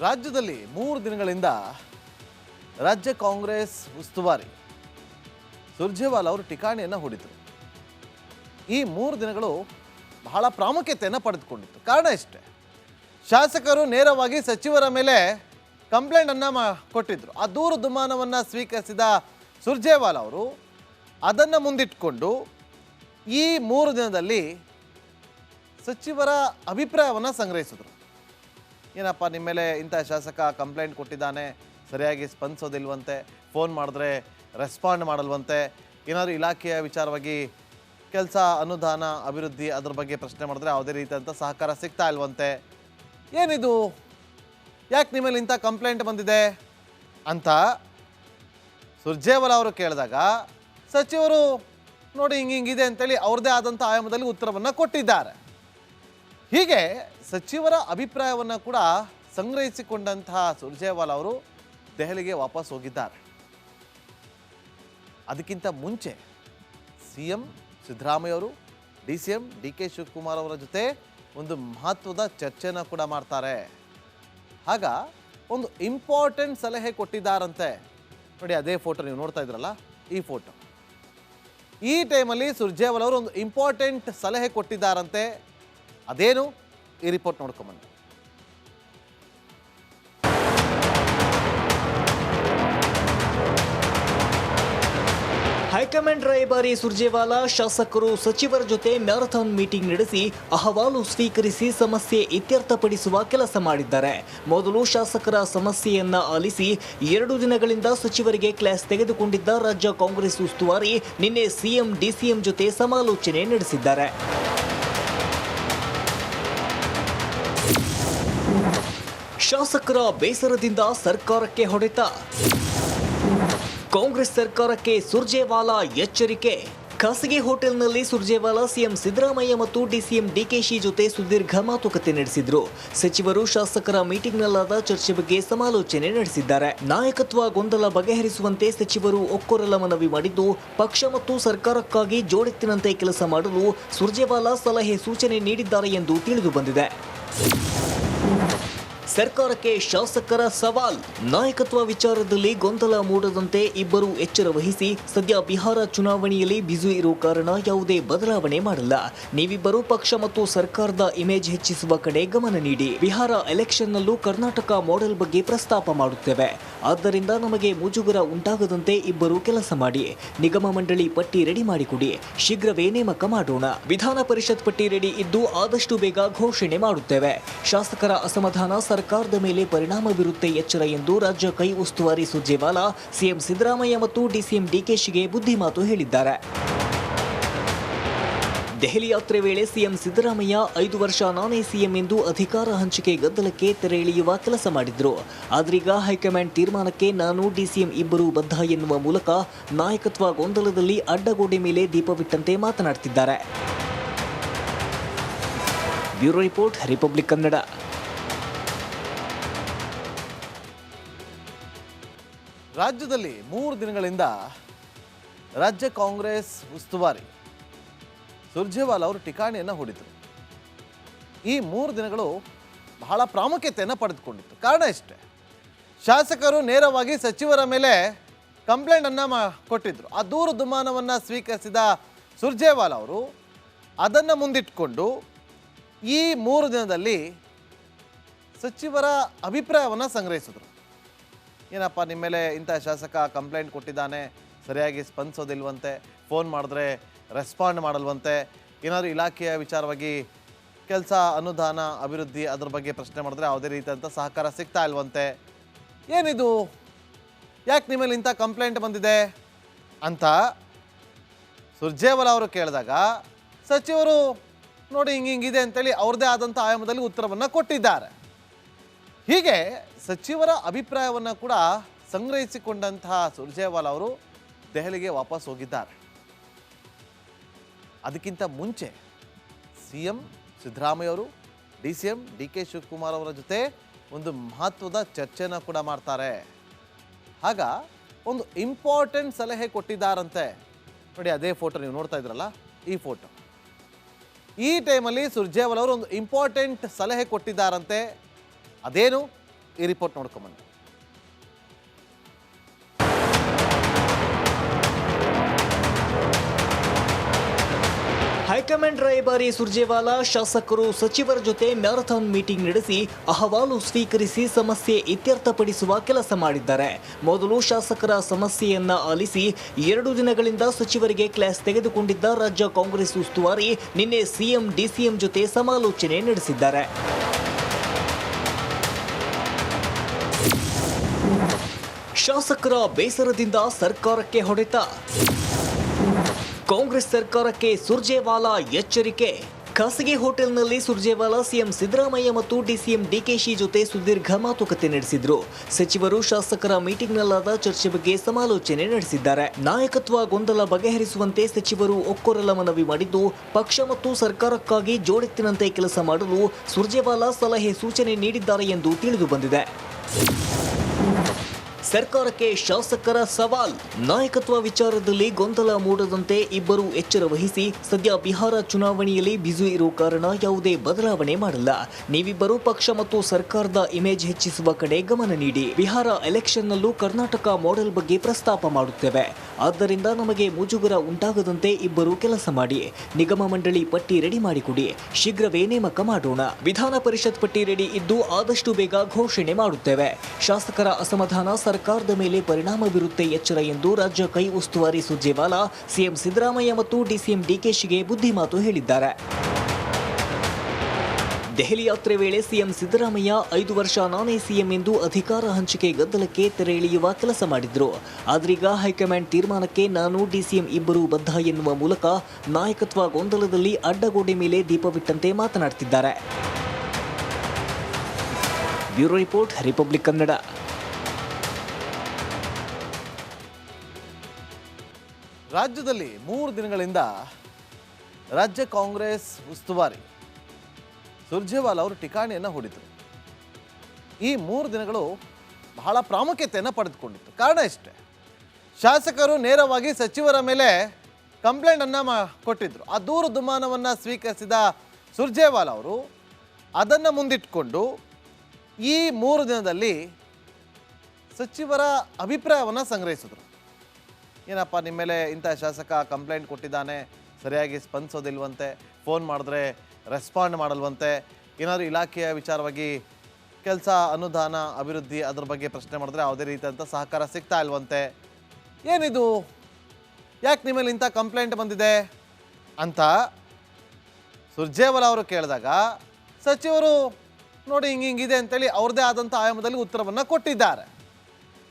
ರಾಜ್ಯದಲ್ಲಿ ಮೂರು ದಿನಗಳಿಂದ ರಾಜ್ಯ ಕಾಂಗ್ರೆಸ್ ಉಸ್ತುವಾರಿ ಸುರ್ಜೇವಾಲ್ ಅವರು ಠಿಕಾಣಿಯನ್ನು ಹೂಡಿದರು. ಈ ಮೂರು ದಿನಗಳು ಬಹಳ ಪ್ರಾಮುಖ್ಯತೆಯನ್ನು ಪಡೆದುಕೊಂಡಿತ್ತು. ಕಾರಣ ಇಷ್ಟೇ. ಶಾಸಕರು ನೇರವಾಗಿ ಸಚಿವರ ಮೇಲೆ ಕಂಪ್ಲೇಂಟನ್ನು ಮಾ ಕೊಟ್ಟಿದ್ದರು ಆ ದೂರು ದುಮಾನವನ್ನು ಸ್ವೀಕರಿಸಿದ ಸುರ್ಜೇವಾಲ್ ಅವರು ಅದನ್ನು ಮುಂದಿಟ್ಕೊಂಡು ಈ ಮೂರು ದಿನದಲ್ಲಿ ಸಚಿವರ ಅಭಿಪ್ರಾಯವನ್ನು ಸಂಗ್ರಹಿಸಿದ್ರು. ಏನಪ್ಪ, ನಿಮ್ಮ ಮೇಲೆ ಇಂಥ ಶಾಸಕ ಕಂಪ್ಲೇಂಟ್ ಕೊಟ್ಟಿದ್ದಾನೆ, ಸರಿಯಾಗಿ ಸ್ಪಂದಿಸೋದಿಲ್ವಂತೆ ಫೋನ್ ಮಾಡಿದ್ರೆ ರೆಸ್ಪಾಂಡ್ ಮಾಡಲ್ವಂತೆ, ಏನಾದರೂ ಇಲಾಖೆಯ ವಿಚಾರವಾಗಿ ಕೆಲಸ, ಅನುದಾನ, ಅಭಿವೃದ್ಧಿ ಅದ್ರ ಬಗ್ಗೆ ಪ್ರಶ್ನೆ ಮಾಡಿದ್ರೆ ಯಾವುದೇ ರೀತಿಯಾದಂಥ ಸಹಕಾರ ಸಿಗ್ತಾ ಇಲ್ವಂತೆ. ಏನಿದು? ಯಾಕೆ ನಿಮ್ಮಲ್ಲಿ ಮೇಲೆ ಇಂಥ ಕಂಪ್ಲೇಂಟ್ ಬಂದಿದೆ? ಅಂತ ಸುರ್ಜೇವಾಲ ಅವರು ಕೇಳಿದಾಗ ಸಚಿವರು ನೋಡಿ ಹಿಂಗೆ ಹಿಂಗಿದೆ ಅಂತೇಳಿ ಅವ್ರದ್ದೇ ಆದಂಥ ಆಯಾಮದಲ್ಲಿ ಉತ್ತರವನ್ನು ಕೊಟ್ಟಿದ್ದಾರೆ. ಹೀಗೆ ಸಚಿವರ ಅಭಿಪ್ರಾಯವನ್ನು ಕೂಡ ಸಂಗ್ರಹಿಸಿಕೊಂಡಂತಹ ಸುರ್ಜೇವಾಲಾ ಅವರು ದೆಹಲಿಗೆ ವಾಪಸ್ ಹೋಗಿದ್ದಾರೆ. ಅದಕ್ಕಿಂತ ಮುಂಚೆ ಸಿ ಎಂ ಸಿದ್ದರಾಮಯ್ಯ ಅವರು, D C M D K Shivakumar ಅವರ ಜೊತೆ ಒಂದು ಮಹತ್ವದ ಚರ್ಚೆನ ಕೂಡ ಮಾಡ್ತಾರೆ. ಆಗ ಒಂದು ಇಂಪಾರ್ಟೆಂಟ್ ಸಲಹೆ ಕೊಟ್ಟಿದ್ದಾರಂತೆ. ನೋಡಿ, ಅದೇ ಫೋಟೋ ನೀವು ನೋಡ್ತಾ ಇದ್ರಲ್ಲ, ಈ ಫೋಟೋ. ಈ ಟೈಮಲ್ಲಿ ಸುರ್ಜೇವಾಲ್ ಅವರು ಒಂದು ಇಂಪಾರ್ಟೆಂಟ್ ಸಲಹೆ ಕೊಟ್ಟಿದ್ದಾರಂತೆ. ಅದೇನು ಈ ರಿಪೋರ್ಟ್ ನೋಡ್ಕೊಂಬಂದು ಹೈಕಮಾಂಡ್ ರಾಯಭಾರಿ ಸುರ್ಜೇವಾಲಾ ಶಾಸಕರು ಸಚಿವರ ಜೊತೆ ಮ್ಯಾರಥಾನ್ ಮೀಟಿಂಗ್ ನಡೆಸಿ ಅಹವಾಲು ಸ್ವೀಕರಿಸಿ ಸಮಸ್ಯೆ ಇತ್ಯರ್ಥಪಡಿಸುವ ಕೆಲಸ ಮಾಡಿದ್ದಾರೆ. ಮೊದಲು ಶಾಸಕರ ಸಮಸ್ಯೆಯನ್ನ ಆಲಿಸಿ ಎರಡು ದಿನಗಳಿಂದ ಸಚಿವರಿಗೆ ಕ್ಲಾಸ್ ತೆಗೆದುಕೊಂಡಿದ್ದ ರಾಜ್ಯ ಕಾಂಗ್ರೆಸ್ ಉಸ್ತುವಾರಿ ನಿನ್ನೆ ಸಿಎಂ, ಡಿಸಿಎಂ ಜೊತೆ ಸಮಾಲೋಚನೆ ನಡೆಸಿದ್ದಾರೆ. ಶಾಸಕರ ಬೇಸರದಿಂದ ಸರ್ಕಾರಕ್ಕೆ ಹೊಡೆತ. ಕಾಂಗ್ರೆಸ್ ಸರ್ಕಾರಕ್ಕೆ ಸುರ್ಜೇವಾಲಾ ಎಚ್ಚರಿಕೆ. ಖಾಸಗಿ ಹೋಟೆಲ್ನಲ್ಲಿ ಸುರ್ಜೇವಾಲಾ ಸಿಎಂ ಸಿದ್ದರಾಮಯ್ಯ ಮತ್ತು ಡಿಸಿಎಂ ಡಿಕೆಶಿ ಜೊತೆ ಸುದೀರ್ಘ ಮಾತುಕತೆ ನಡೆಸಿದ್ರು. ಸಚಿವರು ಶಾಸಕರ ಮೀಟಿಂಗ್ನಲ್ಲಾದ ಚರ್ಚೆ ಬಗ್ಗೆ ಸಮಾಲೋಚನೆ ನಡೆಸಿದ್ದಾರೆ. ನಾಯಕತ್ವ ಗೊಂದಲ ಬಗೆಹರಿಸುವಂತೆ ಸಚಿವರು ಒಕ್ಕೊರಲ ಮನವಿ ಮಾಡಿದ್ದು, ಪಕ್ಷ ಮತ್ತು ಸರ್ಕಾರಕ್ಕಾಗಿ ಜೋಡೆತ್ತಿನಂತೆ ಕೆಲಸ ಮಾಡಲು ಸುರ್ಜೇವಾಲಾ ಸಲಹೆ ಸೂಚನೆ ನೀಡಿದ್ದಾರೆ ಎಂದು ತಿಳಿದು ಬಂದಿದೆ. ಸರ್ಕಾರಕ್ಕೆ ಶಾಸಕರ ಸವಾಲ್. ನಾಯಕತ್ವ ವಿಚಾರದಲ್ಲಿ ಗೊಂದಲ ಮೂಡದಂತೆ ಇಬ್ಬರು ಎಚ್ಚರ ವಹಿಸಿ ಸದ್ಯ ಬಿಹಾರ ಚುನಾವಣೆಯಲ್ಲಿ ಬ್ಯುಸಿ ಇರುವ ಕಾರಣ ಯಾವುದೇ ಬದಲಾವಣೆ ಮಾಡಲ್ಲ. ನೀವಿಬ್ಬರು ಪಕ್ಷ ಮತ್ತು ಸರ್ಕಾರದ ಇಮೇಜ್ ಹೆಚ್ಚಿಸುವ ಕಡೆ ಗಮನ ನೀಡಿ. ಬಿಹಾರ ಎಲೆಕ್ಷನ್ನಲ್ಲೂ ಕರ್ನಾಟಕ ಮಾಡೆಲ್ ಬಗ್ಗೆ ಪ್ರಸ್ತಾಪ ಮಾಡುತ್ತೇವೆ. ಆದ್ದರಿಂದ ನಮಗೆ ಮುಜುಗರ ಉಂಟಾಗದಂತೆ ಇಬ್ಬರು ಕೆಲಸ ಮಾಡಿ. ನಿಗಮ ಮಂಡಳಿ ಪಟ್ಟಿ ರೆಡಿ ಮಾಡಿಕೊಡಿ. ಶೀಘ್ರವೇ ನೇಮಕ ಮಾಡೋಣ. ವಿಧಾನ ಪರಿಷತ್ ಪಟ್ಟಿ ರೆಡಿ ಇದ್ದು ಆದಷ್ಟು ಬೇಗ ಘೋಷಣೆ ಮಾಡುತ್ತೇವೆ. ಶಾಸಕರ ಅಸಮಾಧಾನ ಸರ್ಕಾರದ ಮೇಲೆ ಪರಿಣಾಮ ಬೀರುತ್ತೆ ಎಚ್ಚರ ಎಂದು ರಾಜ್ಯ ಕೈ ಉಸ್ತುವಾರಿ ಸುರ್ಜೇವಾಲಾ ಸಿಎಂ ಸಿದ್ದರಾಮಯ್ಯ ಮತ್ತು ಡಿಸಿಎಂ ಡಿಕೆಶಿಗೆ ಬುದ್ಧಿಮಾತು ಹೇಳಿದ್ದಾರೆ. ದೆಹಲಿ ಯಾತ್ರೆ ವೇಳೆ ಸಿಎಂ ಸಿದ್ದರಾಮಯ್ಯ ಐದು ವರ್ಷ ನಾನೇ ಸಿಎಂ ಎಂದು ಅಧಿಕಾರ ಹಂಚಿಕೆ ಗದ್ದಲಕ್ಕೆ ತೆರೆ ಎಳೆಯುವ ಕೆಲಸ ಮಾಡಿದ್ರು. ಆದ್ರೀಗ ಹೈಕಮಾಂಡ್ ತೀರ್ಮಾನಕ್ಕೆ ನಾನು ಡಿಸಿಎಂ ಇಬ್ಬರು ಬದ್ಧ ಎನ್ನುವ ಮೂಲಕ ನಾಯಕತ್ವ ಗೊಂದಲದಲ್ಲಿ ಅಡ್ಡಗೋಡೆ ಮೇಲೆ ದೀಪವಿಟ್ಟಂತೆ ಮಾತನಾಡ್ತಿದ್ದಾರೆ. Bureau report, Republic Kannada. ರಾಜ್ಯದಲ್ಲಿ ಮೂರು ದಿನಗಳಿಂದ ರಾಜ್ಯ ಕಾಂಗ್ರೆಸ್ ಉಸ್ತುವಾರಿ ಸುರ್ಜೇವಾಲ್ ಅವರು ಠಿಕಾಣಿಯನ್ನು ಹೂಡಿದರು. ಈ ಮೂರು ದಿನಗಳು ಬಹಳ ಪ್ರಾಮುಖ್ಯತೆಯನ್ನು ಪಡೆದುಕೊಂಡಿತ್ತು. ಕಾರಣ ಇಷ್ಟೇ. ಶಾಸಕರು ನೇರವಾಗಿ ಸಚಿವರ ಮೇಲೆ ಕಂಪ್ಲೇಂಟನ್ನು ಮಾ ಕೊಟ್ಟಿದ್ದರು ಆ ದೂರು ದುಮಾನವನ್ನು ಸ್ವೀಕರಿಸಿದ ಸುರ್ಜೇವಾಲ್ ಅವರು ಅದನ್ನು ಮುಂದಿಟ್ಕೊಂಡು ಈ ಮೂರು ದಿನದಲ್ಲಿ ಸಚಿವರ ಅಭಿಪ್ರಾಯವನ್ನು ಸಂಗ್ರಹಿಸಿದ್ರು. ಏನಪ್ಪ, ನಿಮ್ಮ ಮೇಲೆ ಇಂಥ ಶಾಸಕ ಕಂಪ್ಲೇಂಟ್ ಕೊಟ್ಟಿದ್ದಾನೆ, ಸರಿಯಾಗಿ ಸ್ಪಂದಿಸೋದಿಲ್ವಂತೆ ಫೋನ್ ಮಾಡಿದ್ರೆ ರೆಸ್ಪಾಂಡ್ ಮಾಡಲ್ವಂತೆ, ಏನಾದರೂ ಇಲಾಖೆಯ ವಿಚಾರವಾಗಿ ಕೆಲಸ, ಅನುದಾನ, ಅಭಿವೃದ್ಧಿ ಅದ್ರ ಬಗ್ಗೆ ಪ್ರಶ್ನೆ ಮಾಡಿದ್ರೆ ಯಾವುದೇ ರೀತಿಯಂಥ ಸಹಕಾರ ಸಿಗ್ತಾ ಇಲ್ವಂತೆ. ಏನಿದು? ಯಾಕೆ ನಿಮ್ಮಲ್ಲಿ ಮೇಲೆ ಇಂಥ ಕಂಪ್ಲೇಂಟ್ ಬಂದಿದೆ? ಅಂತ ಸುರ್ಜೇವಾಲ ಅವರು ಕೇಳಿದಾಗ ಸಚಿವರು ನೋಡಿ ಹಿಂಗೆ ಹಿಂಗಿದೆ ಅಂತೇಳಿ ಅವ್ರದ್ದೇ ಆದಂಥ ಆಯಾಮದಲ್ಲಿ ಉತ್ತರವನ್ನು ಕೊಟ್ಟಿದ್ದಾರೆ. ಹೀಗೆ ಸಚಿವರ ಅಭಿಪ್ರಾಯವನ್ನು ಕೂಡ ಸಂಗ್ರಹಿಸಿಕೊಂಡಂತಹ ಸುರ್ಜೇವಾಲಾ ಅವರು ದೆಹಲಿಗೆ ವಾಪಸ್ ಹೋಗಿದ್ದಾರೆ. ಅದಕ್ಕಿಂತ ಮುಂಚೆ ಸಿ ಎಂ ಸಿದ್ದರಾಮಯ್ಯ ಅವರು, D C M D K Shivakumar ಅವರ ಜೊತೆ ಒಂದು ಮಹತ್ವದ ಚರ್ಚೆನ ಕೂಡ ಮಾಡ್ತಾರೆ. ಆಗ ಒಂದು ಇಂಪಾರ್ಟೆಂಟ್ ಸಲಹೆ ಕೊಟ್ಟಿದ್ದಾರಂತೆ. ನೋಡಿ ಅದೇ ಫೋಟೋ ನೀವು ನೋಡ್ತಾ ಇದ್ರಲ್ಲ, ಈ ಫೋಟೋ. ಈ ಟೈಮಲ್ಲಿ ಸುರ್ಜೇವಾಲ್ ಅವರು ಒಂದು ಇಂಪಾರ್ಟೆಂಟ್ ಸಲಹೆ ಕೊಟ್ಟಿದ್ದಾರಂತೆ. ಅದೇನು? ಈ ರಿಪೋರ್ಟ್ ನೋಡ್ಕೊಂಬನ್ನಿ. ಹೈಕಮಾಂಡ್ ರಾಯಭಾರಿ ಸುರ್ಜೇವಾಲಾ ಶಾಸಕರು ಸಚಿವರ ಜೊತೆ ಮ್ಯಾರಥಾನ್ ಮೀಟಿಂಗ್ ನಡೆಸಿ ಅಹವಾಲು ಸ್ವೀಕರಿಸಿ ಸಮಸ್ಯೆ ಇತ್ಯರ್ಥಪಡಿಸುವ ಕೆಲಸ ಮಾಡಿದ್ದಾರೆ. ಮೊದಲು ಶಾಸಕರ ಸಮಸ್ಯೆಯನ್ನ ಆಲಿಸಿ ಎರಡು ದಿನಗಳಿಂದ ಸಚಿವರಿಗೆ ಕ್ಲಾಸ್ ತೆಗೆದುಕೊಂಡಿದ್ದ ರಾಜ್ಯ ಕಾಂಗ್ರೆಸ್ ಉಸ್ತುವಾರಿ ನಿನ್ನೆ ಸಿಎಂ, ಡಿಸಿಎಂ ಜೊತೆ ಸಮಾಲೋಚನೆ ನಡೆಸಿದ್ದಾರೆ. ಶಾಸಕರ ಬೇಸರದಿಂದ ಸರ್ಕಾರಕ್ಕೆ ಹೊಡೆತ. ಕಾಂಗ್ರೆಸ್ ಸರ್ಕಾರಕ್ಕೆ ಸುರ್ಜೇವಾಲಾ ಎಚ್ಚರಿಕೆ. ಖಾಸಗಿ ಹೋಟೆಲ್ನಲ್ಲಿ ಸುರ್ಜೇವಾಲಾ ಸಿಎಂ ಸಿದ್ದರಾಮಯ್ಯ ಮತ್ತು ಡಿಸಿಎಂ ಡಿಕೆಶಿ ಜೊತೆ ಸುದೀರ್ಘ ಮಾತುಕತೆ ನಡೆಸಿದ್ರು. ಸಚಿವರು ಶಾಸಕರ ಮೀಟಿಂಗ್ನಲ್ಲಾದ ಚರ್ಚೆ ಬಗ್ಗೆ ಸಮಾಲೋಚನೆ ನಡೆಸಿದ್ದಾರೆ. ನಾಯಕತ್ವ ಗೊಂದಲ ಬಗೆಹರಿಸುವಂತೆ ಸಚಿವರು ಒಕ್ಕೊರಲ ಮನವಿ ಮಾಡಿದ್ದು, ಪಕ್ಷ ಮತ್ತು ಸರ್ಕಾರಕ್ಕಾಗಿ ಜೋಡೆತ್ತಿನಂತೆ ಕೆಲಸ ಮಾಡಲು ಸುರ್ಜೇವಾಲಾ ಸಲಹೆ ಸೂಚನೆ ನೀಡಿದ್ದಾರೆ ಎಂದು ತಿಳಿದು ಬಂದಿದೆ. ಸರ್ಕಾರಕ್ಕೆ ಶಾಸಕರ ಸವಾಲ್. ನಾಯಕತ್ವ ವಿಚಾರದಲ್ಲಿ ಗೊಂದಲ ಮೂಡದಂತೆ ಇಬ್ಬರು ಎಚ್ಚರ ವಹಿಸಿ ಸದ್ಯ ಬಿಹಾರ ಚುನಾವಣೆಯಲ್ಲಿ ಬ್ಯುಸಿ ಇರುವ ಕಾರಣ ಯಾವುದೇ ಬದಲಾವಣೆ ಮಾಡಲ್ಲ. ನೀವಿಬ್ಬರು ಪಕ್ಷ ಮತ್ತು ಸರ್ಕಾರದ ಇಮೇಜ್ ಹೆಚ್ಚಿಸುವ ಕಡೆ ಗಮನ ನೀಡಿ. ಬಿಹಾರ ಎಲೆಕ್ಷನ್ನಲ್ಲೂ ಕರ್ನಾಟಕ ಮಾಡೆಲ್ ಬಗ್ಗೆ ಪ್ರಸ್ತಾಪ ಮಾಡುತ್ತೇವೆ. ಆದ್ದರಿಂದ ನಮಗೆ ಮುಜುಗರ ಉಂಟಾಗದಂತೆ ಇಬ್ಬರು ಕೆಲಸ ಮಾಡಿ. ನಿಗಮ ಮಂಡಳಿ ಪಟ್ಟಿ ರೆಡಿ ಮಾಡಿಕೊಡಿ. ಶೀಘ್ರವೇ ನೇಮಕ ಮಾಡೋಣ. ವಿಧಾನ ಪರಿಷತ್ ಪಟ್ಟಿ ರೆಡಿ ಇದ್ದು ಆದಷ್ಟು ಬೇಗ ಘೋಷಣೆ ಮಾಡುತ್ತೇವೆ. ಶಾಸಕರ ಅಸಮಾಧಾನ ಸರ್ಕಾರದ ಮೇಲೆ ಪರಿಣಾಮ ಬೀರುತ್ತೆ ಎಚ್ಚರ ಎಂದು ರಾಜ್ಯ ಕೈ ಉಸ್ತುವಾರಿ ಸುರ್ಜೇವಾಲಾ ಸಿಎಂ ಸಿದ್ದರಾಮಯ್ಯ ಮತ್ತು ಡಿಸಿಎಂ ಡಿಕೆಶಿಗೆ ಬುದ್ಧಿಮಾತು ಹೇಳಿದ್ದಾರೆ. ದೆಹಲಿ ಯಾತ್ರೆ ವೇಳೆ ಸಿಎಂ ಸಿದ್ದರಾಮಯ್ಯ ಐದು ವರ್ಷ ನಾನೇ ಸಿಎಂ ಎಂದು ಅಧಿಕಾರ ಹಂಚಿಕೆ ಗದ್ದಲಕ್ಕೆ ತೆರೆ ಇಳಿಯುವ ಕೆಲಸ ಮಾಡಿದ್ರು. ಆದ್ರೀಗ ಹೈಕಮಾಂಡ್ ತೀರ್ಮಾನಕ್ಕೆ ನಾನು ಡಿಸಿಎಂ ಇಬ್ಬರು ಬದ್ಧ ಎನ್ನುವ ಮೂಲಕ ನಾಯಕತ್ವ ಗೊಂದಲದಲ್ಲಿ ಅಡ್ಡಗೋಡೆ ಮೇಲೆ ದೀಪವಿಟ್ಟಂತೆ ಮಾತನಾಡುತ್ತಿದ್ದಾರೆ ಬ್ಯೂರೋ ರಿಪೋರ್ಟ್, ರಿಪಬ್ಲಿಕ್ ಕನ್ನಡ. ರಾಜ್ಯದಲ್ಲಿ ಮೂರು ದಿನಗಳಿಂದ ರಾಜ್ಯ ಕಾಂಗ್ರೆಸ್ ಉಸ್ತುವಾರಿ ಸುರ್ಜೇವಾಲ್ ಅವರು ಠಿಕಾಣಿಯನ್ನು ಹೂಡಿದರು. ಈ ಮೂರು ದಿನಗಳು ಬಹಳ ಪ್ರಾಮುಖ್ಯತೆಯನ್ನು ಪಡೆದುಕೊಂಡಿತ್ತು. ಕಾರಣ ಇಷ್ಟೇ. ಶಾಸಕರು ನೇರವಾಗಿ ಸಚಿವರ ಮೇಲೆ ಕಂಪ್ಲೇಂಟನ್ನು ಮಾ ಕೊಟ್ಟಿದ್ದರು ಆ ದೂರು ದುಮಾನವನ್ನು ಸ್ವೀಕರಿಸಿದ ಸುರ್ಜೇವಾಲ್ ಅವರು ಅದನ್ನು ಮುಂದಿಟ್ಕೊಂಡು ಈ ಮೂರು ದಿನದಲ್ಲಿ ಸಚಿವರ ಅಭಿಪ್ರಾಯವನ್ನು ಸಂಗ್ರಹಿಸಿದ್ರು. ಏನಪ್ಪ, ನಿಮ್ಮ ಮೇಲೆ ಇಂಥ ಶಾಸಕ ಕಂಪ್ಲೇಂಟ್ ಕೊಟ್ಟಿದ್ದಾನೆ, ಸರಿಯಾಗಿ ಸ್ಪಂದಿಸೋದಿಲ್ವಂತೆ ಫೋನ್ ಮಾಡಿದ್ರೆ ರೆಸ್ಪಾಂಡ್ ಮಾಡಲ್ವಂತೆ, ಏನಾದರೂ ಇಲಾಖೆಯ ವಿಚಾರವಾಗಿ ಕೆಲಸ, ಅನುದಾನ, ಅಭಿವೃದ್ಧಿ ಅದ್ರ ಬಗ್ಗೆ ಪ್ರಶ್ನೆ ಮಾಡಿದ್ರೆ ಯಾವುದೇ ರೀತಿಯಾದಂಥ ಸಹಕಾರ ಸಿಗ್ತಾ ಇಲ್ವಂತೆ. ಏನಿದು? ಯಾಕೆ ನಿಮ್ಮಲ್ಲಿ ಮೇಲೆ ಇಂಥ ಕಂಪ್ಲೇಂಟ್ ಬಂದಿದೆ? ಅಂತ ಸುರ್ಜೇವಾಲಾ ಅವರು ಕೇಳಿದಾಗ ಸಚಿವರು ನೋಡಿ ಹಿಂಗೆ ಹಿಂಗಿದೆ ಅಂತೇಳಿ ಅವ್ರದ್ದೇ ಆದಂಥ ಆಯಾಮದಲ್ಲಿ ಉತ್ತರವನ್ನು ಕೊಟ್ಟಿದ್ದಾರೆ.